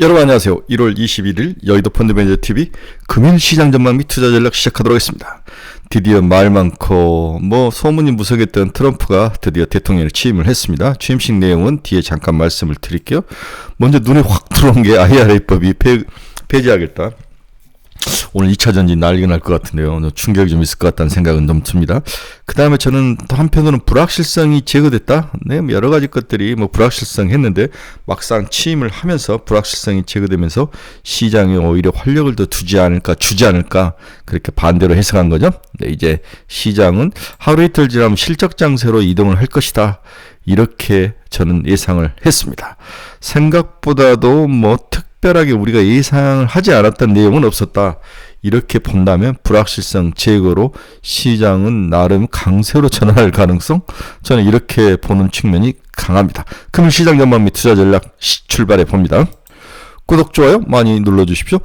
여러분 안녕하세요. 1월 21일 여의도 펀드매니저 TV 금일 시장 전망 및 투자 전략 시작하도록 하겠습니다. 드디어 말 많고 뭐 소문이 무성했던 트럼프가 드디어 대통령에 취임을 했습니다. 취임식 내용은 뒤에 잠깐 말씀을 드릴게요. 먼저 눈에 확 들어온 게 IRA법이 폐, 폐지하겠다. 오늘 2차 전지 난리가 날 것 같은데요. 충격이 좀 있을 것 같다는 생각은 좀 듭니다. 그 다음에 저는 또 한편으로는 불확실성이 제거됐다. 네, 뭐 여러 가지 것들이 뭐 불확실성 했는데 막상 취임을 하면서 불확실성이 제거되면서 시장에 오히려 활력을 더 주지 않을까, 주지 않을까 그렇게 반대로 해석한 거죠. 네, 이제 시장은 하루 이틀 지나면 실적 장세로 이동을 할 것이다. 이렇게 저는 예상을 했습니다. 생각보다도 뭐 특, 특별하게 우리가 예상을 하지 않았던 내용은 없었다. 이렇게 본다면 불확실성 제거로 시장은 나름 강세로 전환할 가능성 저는 이렇게 보는 측면이 강합니다. 금일 시장 전망 및 투자 전략 출발해 봅니다. 구독 좋아요 많이 눌러주십시오.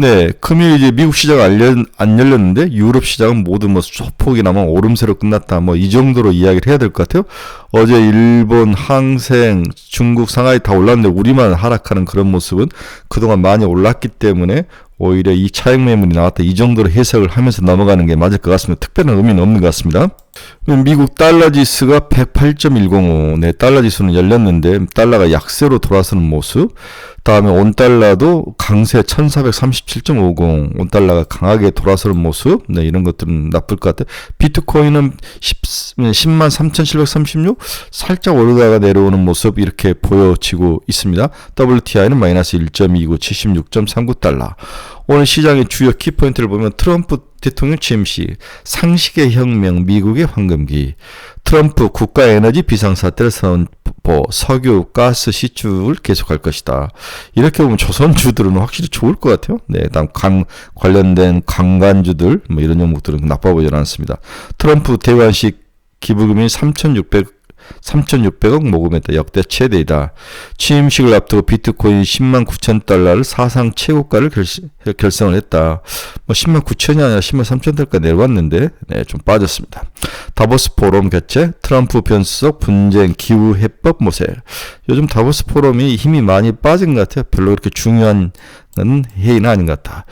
네, 금일 이제 미국 시장 안 열렸는데 유럽 시장은 모두 뭐 소폭이나마 오름세로 끝났다. 뭐 이 정도로 이야기를 해야 될 것 같아요. 어제 일본, 항생, 중국, 상하이 다 올랐는데 우리만 하락하는 그런 모습은 그동안 많이 올랐기 때문에 오히려 이 차익 매물이 나왔다. 이 정도로 해석을 하면서 넘어가는 게 맞을 것 같습니다. 특별한 의미는 없는 것 같습니다. 미국 달러 지수가 108.105. 네, 달러 지수는 열렸는데 달러가 약세로 돌아서는 모습. 다음에 온달러도 강세 1437.50. 온달러가 강하게 돌아서는 모습. 네, 이런 것들은 나쁠 것 같아요. 비트코인은 10, 10만 3736. 살짝 오르다가 내려오는 모습 이렇게 보여지고 있습니다. WTI는 마이너스 1.29, 76.39달러. 오늘 시장의 주요 키포인트를 보면 트럼프 대통령 취임 시 상식의 혁명, 미국의 황금기, 트럼프 국가 에너지 비상사태를 선포, 석유, 가스 시축을 계속할 것이다. 이렇게 보면 조선주들은 확실히 좋을 것 같아요. 네, 다음 강 관련된 강간주들 뭐 이런 종목들은 나빠 보지 않습니다. 트럼프 대관식 기부금이 3,600 3,600억 모금했다. 역대 최대이다. 취임식을 앞두고 비트코인 10만 9천 달러를 사상 최고가를 결, 성을 했다. 뭐 10만 9천이 아니라 10만 3천 달러가 내려왔는데 네, 좀 빠졌습니다. 다보스 포럼 개최, 트럼프 변수석 분쟁, 기후 해법 모세. 요즘 다보스 포럼이 힘이 많이 빠진 것 같아요. 별로 그렇게 중요한 회의는 아닌 것 같다.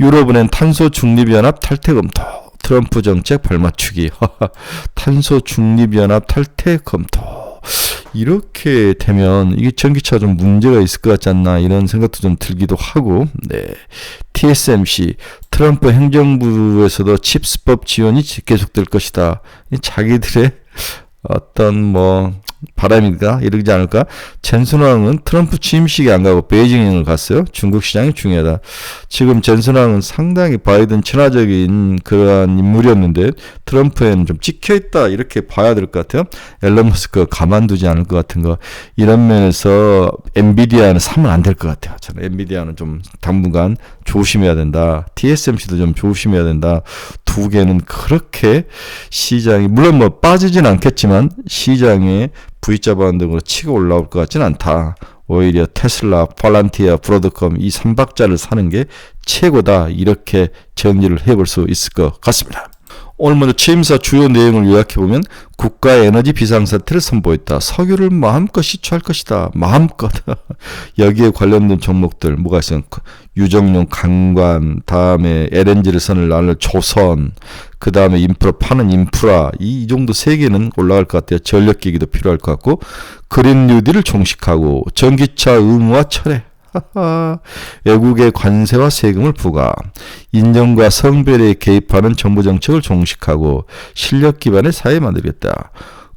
유럽은행 탄소 중립연합 탈퇴 검토. 트럼프 정책 발맞추기, 탄소 중립연합 탈퇴 검토. 이렇게 되면 이게 전기차 좀 문제가 있을 것 같지 않나 이런 생각도 좀 들기도 하고, 네. TSMC, 트럼프 행정부에서도 칩스법 지원이 계속될 것이다. 자기들의 어떤 뭐 바람인가 이러지 않을까? 젠슨왕은 트럼프 취임식에 안 가고 베이징을 갔어요. 중국 시장이 중요하다. 지금 젠슨왕은 상당히 바이든 친화적인 그러한 인물이었는데 트럼프에는 좀 찍혀 있다 이렇게 봐야 될 것 같아요. 앨런 머스크 가만두지 않을 것 같은 거 이런 면에서 엔비디아는 사면 안 될 것 같아요. 저는 엔비디아는 좀 당분간 조심해야 된다. TSMC도 좀 조심해야 된다. 두 개는 그렇게 시장이 물론 뭐 빠지진 않겠지만 시장에 V자 반등으로 치고 올라올 것 같지는 않다. 오히려 테슬라, 팔란티아, 브로드컴 이 3박자를 사는 게 최고다. 이렇게 정리를 해볼 수 있을 것 같습니다. 오늘 먼저 취임사 주요 내용을 요약해보면 국가 에너지 비상사태를 선보였다. 석유를 마음껏 시추할 것이다. 마음껏. 여기에 관련된 종목들 뭐가 있어요? 유정용 강관, 다음에 LNG를 선을 날는 조선, 그 다음에 인프라 파는 인프라 이, 이 정도 세 개는 올라갈 것 같아요. 전력기기도 필요할 것 같고 그린 뉴딜을 종식하고 전기차 의무화 철회 외국의 관세와 세금을 부과, 인정과 성별에 개입하는 정부 정책을 종식하고 실력 기반의 사회 만들겠다.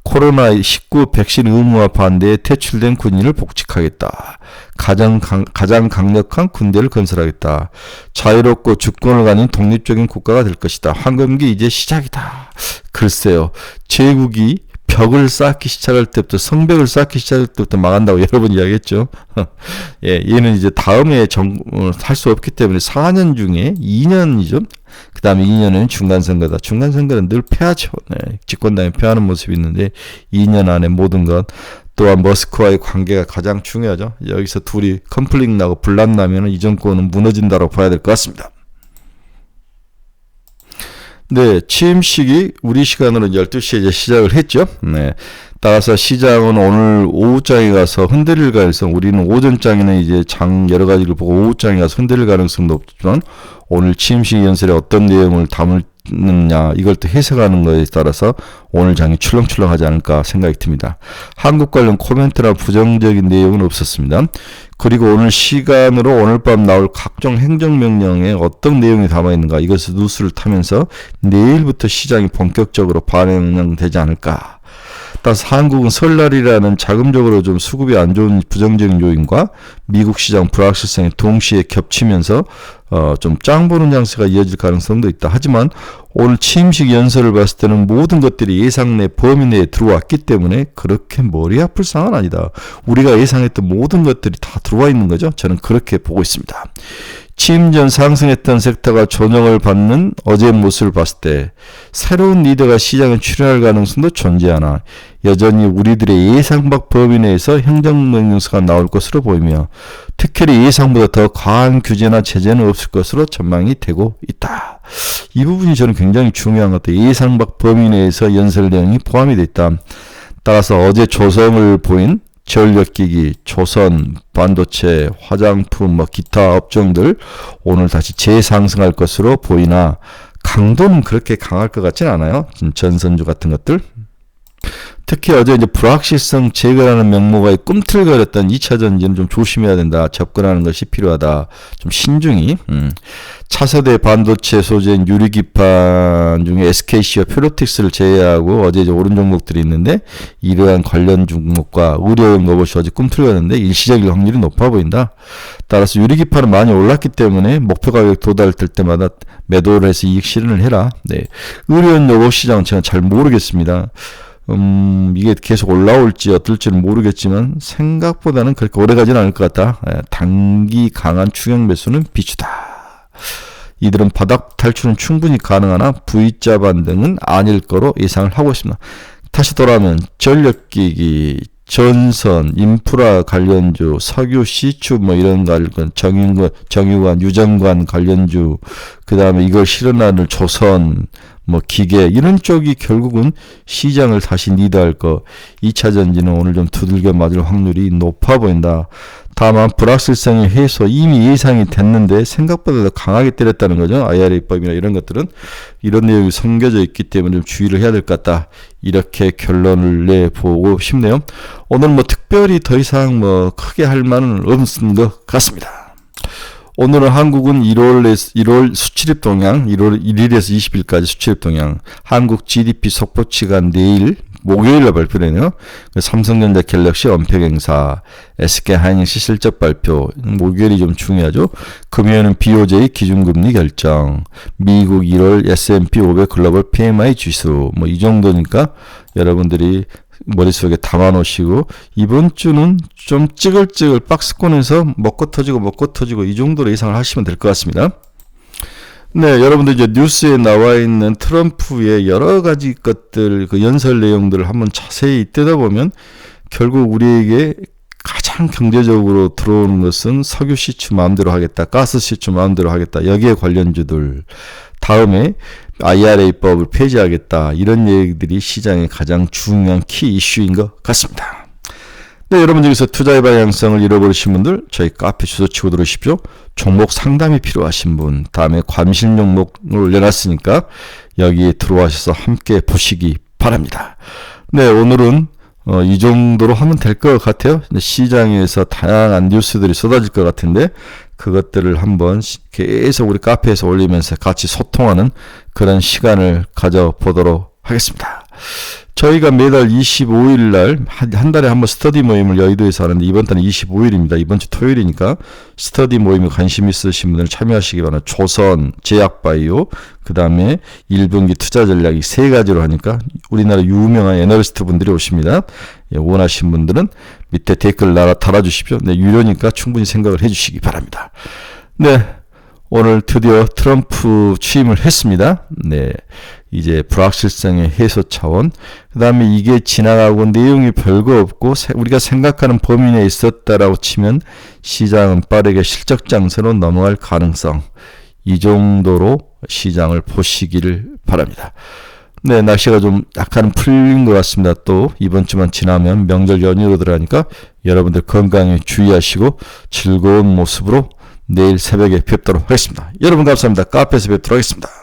코로나19 백신 의무화 반대에 퇴출된 군인을 복직하겠다. 가장, 강, 가장 강력한 군대를 건설하겠다. 자유롭고 주권을 가진 독립적인 국가가 될 것이다. 황금기 이제 시작이다. 글쎄요. 제국이 벽을 쌓기 시작할 때부터 성벽을 쌓기 시작할 때부터 망한다고 여러 번 이야기했죠. 예, 얘는 이제 다음에 할수 없기 때문에 4년 중에 2년이죠. 그 다음에 2년은 중간선거다. 중간선거는 늘 패하죠. 네, 집권당이 패하는 모습이 있는데 2년 안에 모든 것 또한 머스크와의 관계가 가장 중요하죠. 여기서 둘이 컨플릭 나고 분란 나면 이 정권은 무너진다고 봐야 될 것 같습니다. 네, 취임식이 우리 시간으로 12시에 이제 시작을 했죠. 네. 따라서 시장은 오늘 오후장에 가서 흔들릴 가능성, 우리는 오전장에는 이제 장 여러 가지를 보고 오후장에 가서 흔들릴 가능성도 없지만 오늘 취임식 연설에 어떤 내용을 담 느냐 이걸 또 해석하는 것에 따라서 오늘 장이 출렁출렁하지 않을까 생각이 듭니다. 한국 관련 코멘트나 부정적인 내용은 없었습니다. 그리고 오늘 시간으로 오늘 밤 나올 각종 행정명령에 어떤 내용이 담아 있는가 이것을 뉴스를 타면서 내일부터 시장이 본격적으로 반영되지 않을까 따라서 한국은 설날이라는 자금적으로 좀 수급이 안 좋은 부정적인 요인과 미국 시장 불확실성이 동시에 겹치면서 어, 좀 짱 보는 양세가 이어질 가능성도 있다. 하지만 오늘 취임식 연설을 봤을 때는 모든 것들이 예상 내 범위 내에 들어왔기 때문에 그렇게 머리 아플 상은 아니다. 우리가 예상했던 모든 것들이 다 들어와 있는 거죠. 저는 그렇게 보고 있습니다. 취임 전 상승했던 섹터가 조정을 받는 어제 모습을 봤을 때 새로운 리더가 시장에 출연할 가능성도 존재하나 여전히 우리들의 예상 밖 범위 내에서 행정명령서가 나올 것으로 보이며 특별히 예상보다 더 과한 규제나 제재는 없을 것으로 전망이 되고 있다. 이 부분이 저는 굉장히 중요한 것 같아요. 예상 밖 범위 내에서 연설 내용이 포함이 되어 있다. 따라서 어제 조성을 보인 전력기기, 조선, 반도체, 화장품, 뭐 기타 업종들 오늘 다시 재상승할 것으로 보이나 강도는 그렇게 강할 것 같진 않아요. 전선주 같은 것들. 특히 어제 이제 불확실성 제거라는 명목에 꿈틀거렸던 2차 전지는 좀 조심해야 된다. 접근하는 것이 필요하다. 좀 신중히. 음. 차세대 반도체 소재인 유리기판 중에 SKC와 퓨로틱스를 제외하고 어제 이제 오른 종목들이 있는데 이러한 관련 종목과 의료용 로봇이 어제 꿈틀거렸는데 일시적일 확률이 높아 보인다. 따라서 유리기판은 많이 올랐기 때문에 목표 가격 도달될 때마다 매도를 해서 이익 실현을 해라. 네. 의료용 로봇 시장은 제가 잘 모르겠습니다. 음, 이게 계속 올라올지 어떨지는 모르겠지만 생각보다는 그렇게 오래 가지는 않을 것 같다. 예, 단기 강한 추격 매수는 비추다. 이들은 바닥 탈출은 충분히 가능하나 V자 반등은 아닐 거로 예상을 하고 있습니다. 다시 돌아오면 전력기기, 전선, 인프라 관련주, 석유, 시추 뭐 이런 관련 정유관, 정유관, 유정관 관련주, 그 다음에 이걸 실현하는 조선, 뭐 기계 이런 쪽이 결국은 시장을 다시 리드할 거 2차 전지는 오늘 좀 두들겨 맞을 확률이 높아 보인다. 다만 불확실성의 해소 이미 예상이 됐는데 생각보다 더 강하게 때렸다는 거죠. IRA 입법이나 이런 것들은 이런 내용이 숨겨져 있기 때문에 좀 주의를 해야 될 것 같다. 이렇게 결론을 내보고 싶네요. 오늘 뭐 특별히 더 이상 뭐 크게 할 만은 없는 것 같습니다. 오늘은 한국은 1월, 1월 수출입 동향, 1월 1일에서 20일까지 수출입 동향, 한국 GDP 속보치가 내일 목요일에 발표되네요. 그 삼성전자 갤럭시 언팩 행사, SK 하이닉스 실적 발표, 목요일이 좀 중요하죠. 금요일은 BOJ 기준금리 결정, 미국 1월 S&P 500 글로벌 PMI 지수, 뭐 이 정도니까 여러분들이 머릿속에 담아 놓으시고 이번 주는 좀 찌글찌글 박스권에서 먹고 터지고 먹고 터지고 이 정도로 예상을 하시면 될 것 같습니다. 네, 여러분들 이제 뉴스에 나와 있는 트럼프의 여러 가지 것들 그 연설 내용들을 한번 자세히 뜯어보면 결국 우리에게 가장 경제적으로 들어오는 것은 석유 시추 마음대로 하겠다, 가스 시추 마음대로 하겠다, 여기에 관련주들. 다음에 IRA법을 폐지하겠다. 이런 얘기들이 시장의 가장 중요한 키 이슈인 것 같습니다. 네, 여러분 중에서 투자의 방향성을 잃어버리신 분들 저희 카페 주소 치고 들어오십시오. 종목 상담이 필요하신 분, 다음에 관심 종목을 올려놨으니까 여기에 들어와셔서 함께 보시기 바랍니다. 네, 오늘은 어, 이 정도로 하면 될 것 같아요. 시장에서 다양한 뉴스들이 쏟아질 것 같은데 그것들을 한번 계속 우리 카페에서 올리면서 같이 소통하는 그런 시간을 가져보도록 하겠습니다. 저희가 매달 25일 날, 한, 달에 한 번 스터디 모임을 여의도에서 하는데 이번 달은 25일입니다. 이번 주 토요일이니까 스터디 모임에 관심 있으신 분들 참여하시기 바랍니다. 조선, 제약바이오, 그 다음에 1분기 투자 전략이 세 가지로 하니까 우리나라 유명한 애널리스트 분들이 오십니다. 예, 원하신 분들은 밑에 댓글 달아, 달아주십시오. 네, 유료니까 충분히 생각을 해주시기 바랍니다. 네, 오늘 드디어 트럼프 취임을 했습니다. 네. 이제 불확실성의 해소 차원. 그 다음에 이게 지나가고 내용이 별거 없고 우리가 생각하는 범위 내에 있었다라고 치면 시장은 빠르게 실적 장세로 넘어갈 가능성. 이 정도로 시장을 보시기를 바랍니다. 네, 날씨가 좀 약간 풀린 것 같습니다. 또 이번 주만 지나면 명절 연휴로 들어가니까 여러분들 건강에 주의하시고 즐거운 모습으로 내일 새벽에 뵙도록 하겠습니다. 여러분 감사합니다. 카페에서 뵙도록 하겠습니다.